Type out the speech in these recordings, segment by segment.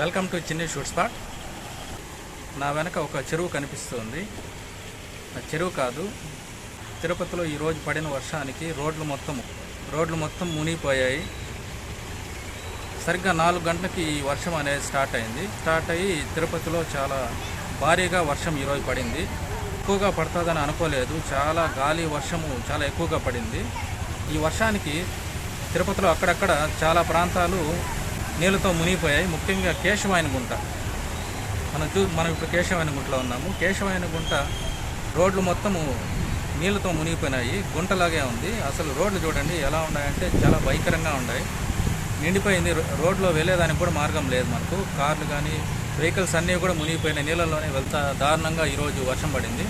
Welcome to Chinni shoot spot నా వెనక ఒక చెరువు కనిపిస్తుంది. చెరువు కాదు తిరుపతిలో ఈరోజు పడిన వర్షానికి రోడ్లు మొత్తం రోడ్లు మొత్తం మునిగిపోయాయి. సరిగ్గా నాలుగు గంటలకి ఈ వర్షం అనేది స్టార్ట్ అయింది. స్టార్ట్ అయ్యి తిరుపతిలో చాలా భారీగా వర్షం ఈరోజు పడింది. ఎక్కువగా పడుతుందని అనుకోలేదు. చాలా గాలి వర్షము చాలా ఎక్కువగా పడింది. ఈ వర్షానికి తిరుపతిలో అక్కడక్కడ చాలా ప్రాంతాలు నీళ్ళతో మునిగిపోయాయి. ముఖ్యంగా కేశవాయన గుంట మనం చూ మనం ఇప్పుడు కేశవాయన గుంటలో ఉన్నాము. కేశవాయన గుంట రోడ్లు మొత్తము నీళ్ళతో మునిగిపోయినాయి. గుంటలాగే ఉంది. అసలు రోడ్లు చూడండి ఎలా ఉన్నాయంటే చాలా భయంకరంగా ఉన్నాయి. నిండిపోయింది రో- రోడ్లో వెళ్ళేదానికి కూడా మార్గం లేదు మనకు. కార్లు కానీ వెహికల్స్ అన్నీ కూడా మునిగిపోయినాయి. నీళ్ళలోనే వెళ్తా దారుణంగా ఈరోజు వర్షం పడింది.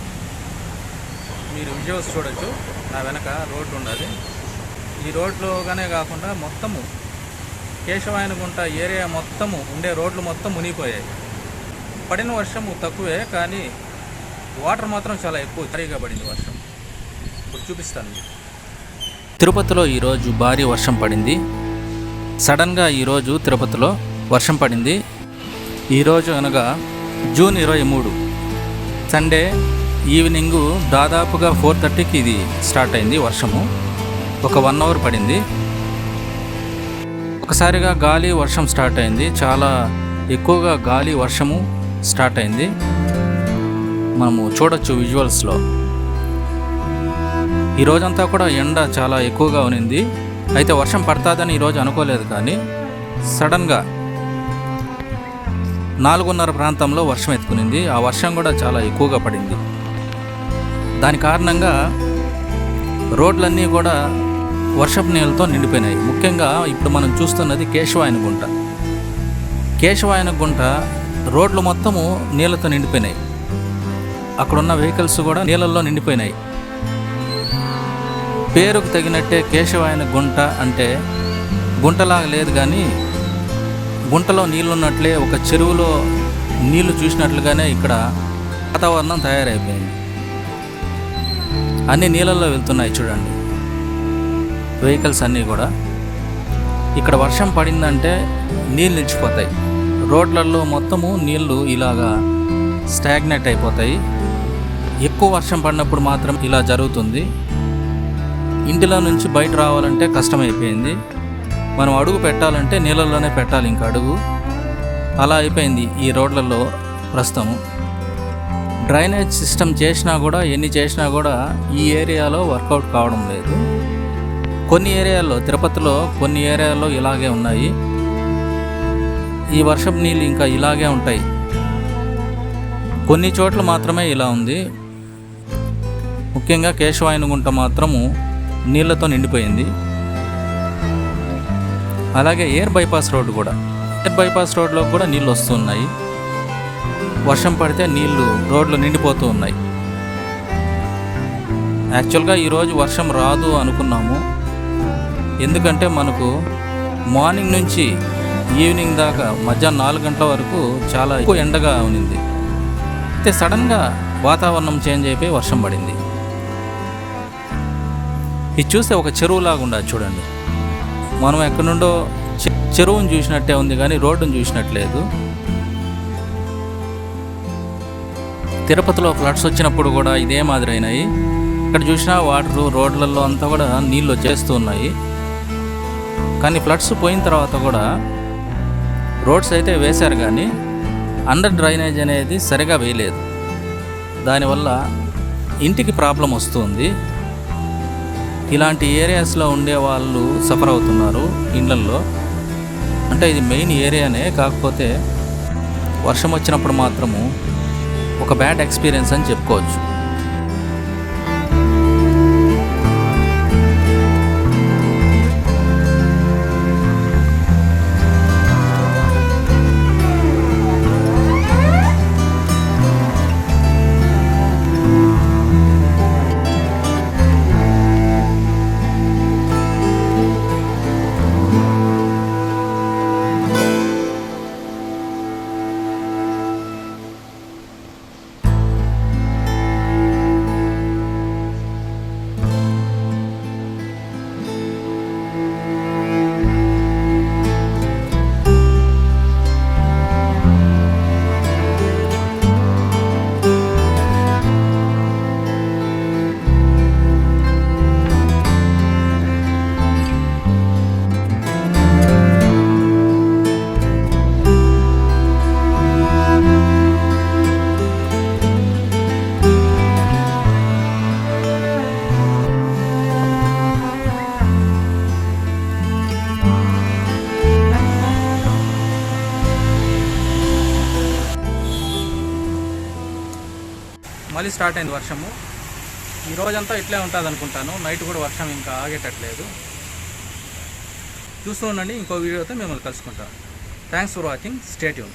మీరు విజువల్స్ చూడొచ్చు. నా వెనక రోడ్డు ఉన్నది. ఈ రోడ్లోగానే కాకుండా మొత్తము కేశవాయనగుంట ఏరియా మొత్తము ఉండే రోడ్లు మొత్తం మునిగిపోయాయి. పడిన వర్షము తక్కువే కానీ వాటర్ మాత్రం చాలా ఎక్కువ భారీగా పడింది వర్షం. ఇప్పుడు చూపిస్తాను తిరుపతిలో ఈరోజు భారీ వర్షం పడింది. సడన్గా ఈరోజు తిరుపతిలో వర్షం పడింది. ఈరోజు అనగా జూన్ ఇరవై మూడు. సండే ఈవినింగ్ దాదాపుగా ఫోర్ థర్టీకి ఇది స్టార్ట్ అయింది వర్షము. ఒక వన్ అవర్ పడింది. ఒకసారిగా గాలి వర్షం స్టార్ట్ అయింది. చాలా ఎక్కువగా గాలి వర్షము స్టార్ట్ అయింది. మనము చూడొచ్చు విజువల్స్లో. ఈ రోజంతా కూడా ఎండ చాలా ఎక్కువగా ఉనింది అయితే వర్షం పడుతుందని ఈరోజు అనుకోలేదు కానీ సడన్గా నాలుగున్నర ప్రాంతంలో వర్షం ఎత్తుకునింది. ఆ వర్షం కూడా చాలా ఎక్కువగా పడింది. దాని కారణంగా రోడ్లన్నీ కూడా వర్షపు నీళ్ళతో నిండిపోయినాయి. ముఖ్యంగా ఇప్పుడు మనం చూస్తున్నది కేశవాయన గుంట. కేశవాయన గుంట రోడ్లు మొత్తము నీళ్ళతో నిండిపోయినాయి. అక్కడున్న వెహికల్స్ కూడా నీళ్ళల్లో నిండిపోయినాయి. పేరుకు తగినట్టే కేశవాయన గుంట అంటే గుంటలాగా లేదు కానీ గుంటలో నీళ్ళు ఉన్నట్లే ఒక చెరువులో నీళ్ళు చూసినట్లుగానే ఇక్కడ వాతావరణం తయారైపోయింది. అన్ని నీళ్ళల్లో వెళ్తున్నాయి చూడండి. వెహికల్స్ అన్నీ కూడా ఇక్కడ వర్షం పడిందంటే నీళ్ళు నిలిచిపోతాయి. రోడ్లలో మొత్తము నీళ్ళు ఇలాగా స్టాగ్నెట్ అయిపోతాయి. ఎక్కువ వర్షం పడినప్పుడు మాత్రం ఇలా జరుగుతుంది. ఇంటిలో నుంచి బయట రావాలంటే కష్టమైపోయింది. మనం అడుగు పెట్టాలంటే నీళ్ళల్లోనే పెట్టాలి ఇంకా అడుగు. అలా అయిపోయింది ఈ రోడ్లలో ప్రస్తుతం. డ్రైనేజ్ సిస్టమ్ చేసినా కూడా ఎన్ని చేసినా కూడా ఈ ఏరియాలో వర్కౌట్ కావడం లేదు. కొన్ని ఏరియాల్లో తిరుపతిలో కొన్ని ఏరియాల్లో ఇలాగే ఉన్నాయి. ఈ వర్షం నీళ్ళు ఇంకా ఇలాగే ఉంటాయి. కొన్ని చోట్ల మాత్రమే ఇలా ఉంది. ముఖ్యంగా కేశవాయనగుంట మాత్రము నీళ్ళతో నిండిపోయింది. అలాగే ఎయిర్ బైపాస్ రోడ్డు కూడా. ఎయిర్ బైపాస్ రోడ్లో కూడా నీళ్ళు వస్తున్నాయి. వర్షం పడితే నీళ్ళు రోడ్లు నిండిపోతూ ఉన్నాయి. యాక్చువల్గా ఈరోజు వర్షం రాదు అనుకున్నాము. ఎందుకంటే మనకు మార్నింగ్ నుంచి ఈవినింగ్ దాకా మధ్యాహ్నం నాలుగు గంటల వరకు చాలా ఎక్కువ ఎండగా ఉన్నింది. అయితే సడన్గా వాతావరణం చేంజ్ అయిపోయి వర్షం పడింది. ఇది చూస్తే ఒక చెరువులాగా ఉండదు చూడండి. మనం ఎక్కడి నుండో చె- చెరువును చూసినట్టే ఉంది కానీ రోడ్డును చూసినట్లేదు. తిరుపతిలో ఫ్లడ్స్ వచ్చినప్పుడు కూడా ఇదే మాదిరి అయినాయి. ఇక్కడ చూసినా వాటర్ రోడ్లలో అంతా కూడా నీళ్ళు వచ్చేస్తూ ఉన్నాయి. కానీ ఫ్లడ్స్ పోయిన తర్వాత కూడా రోడ్స్ అయితే వేశారు కానీ అండర్ డ్రైనేజ్ అనేది సరిగా వేయలేదు. దానివల్ల ఇంటికి ప్రాబ్లం వస్తుంది. ఇలాంటి ఏరియాస్లో ఉండే వాళ్ళు సఫర్ అవుతున్నారు ఇళ్ళల్లో అంటే ఇది మెయిన్ ఏరియానే కాకపోతే వర్షం వచ్చినప్పుడు మాత్రము ఒక బ్యాడ్ ఎక్స్పీరియన్స్ అని చెప్పుకోవచ్చు. మళ్ళీ స్టార్ట్ అయింది వర్షము. ఈ రోజంతా ఇట్లే ఉంటుంది అనుకుంటాను నైట్ కూడా వర్షం ఇంకా ఆగేటట్లేదు. చూస్తూ ఉండండి. ఇంకో వీడియోతో మిమ్మల్ని కలుసుకుంటాం thanks for watching stay tuned